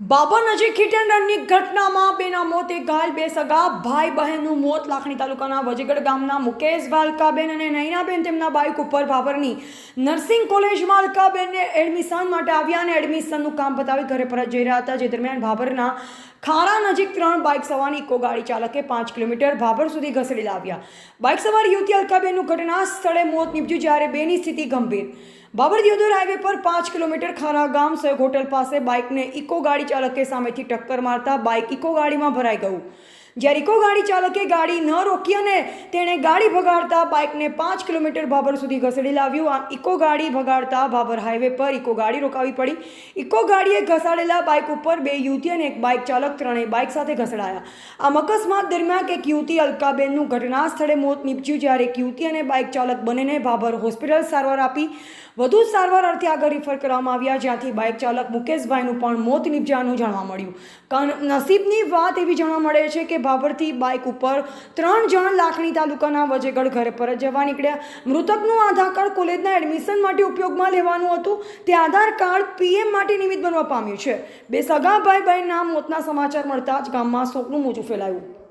બાબર નજીક હિટ ઘટનામાં બેના મોતે ઘાયલ બે સગા, ભાઈ બહેનનું મોત લાખણી તાલુકાના વજગઢ ગામના મુકેશ ભાલકાબેન અને નૈનાબેન તેમના બાઇક ઉપર ભાભરની નર્સિંગ કોલેજમાં અલકાબેનને એડમિશન માટે આવ્યા અને એડમિશનનું કામ બતાવી ઘરે પરત જઈ રહ્યા હતા, જે દરમિયાન ભાભરના ખારા નજીક ત્રણ બાઇક સવારની ઇકો ગાડી ચાલકે પાંચ કિલોમીટર ભાભર સુધી ઘસડી લાવ્યા. બાઇક સવાર યુવતી અલકાબેનનું ઘટના સ્થળે મોત નીપજ્યું, જ્યારે બેની સ્થિતિ ગંભીર. બાબર દિયોદર હાઈવે પર પાંચ કિલોમીટર ખારા ગામ સહયોગ હોટલ પાસે બાઇકને ઇકો ગાડી ચાલકે સામેથી ટક્કર મારતા બાઇક ઇકો ગાડીમાં ભરાઈ ગયું. જ્યારે ઇકો ગાડી ચાલકે ગાડી ન રોકી અને તેણે ગાડી ભગાડતા બાઇકને પાંચ કિલોમીટર ભાભર સુધી ઘસેડી લાવ્યું. આ ઇકો ગાડી ભગાડતા ભાભર હાઈવે પર ઇકો ગાડી રોકાવી પડી. ઇકો ગાડીએ ઘસાડેલા બાઇક ઉપર બે યુવતી અને એક બાઇક ચાલક ત્રણેય બાઇક સાથે ઘસડાયા. આમ અકસ્માત દરમિયાન એક યુવતી અલકાબેનનું ઘટના સ્થળે મોત નીપજ્યું, જ્યારે એક યુવતી અને બાઇક ચાલક બંનેને ભાભર હોસ્પિટલ સારવાર આપી. વધુ સારવાર અર્થે આગળ રિફર કરવામાં આવ્યા, જ્યાંથી બાઇક ચાલક મુકેશભાઈનું પણ મોત નીપજ્યાનું જાણવા મળ્યું. નસીબની વાત એવી જાણવા મળે છે કે ભાભરથી બાઇક ઉપર ત્રણ જણ લાખણી તાલુકાના વજેગઢ ઘરે પર જવા નીકળ્યા. મૃતકનું આધાર કાર્ડ કોલેજના એડમિશન માટે ઉપયોગમાં લેવાનું હતું. તે આધાર કાર્ડ પીએમ માટે નિમિત્ત બનવા પામ્યું છે. બે સગા ભાઈ બહેનના મોતના સમાચાર મળતા જ ગામમાં શોકનું મોજું ફેલાયું.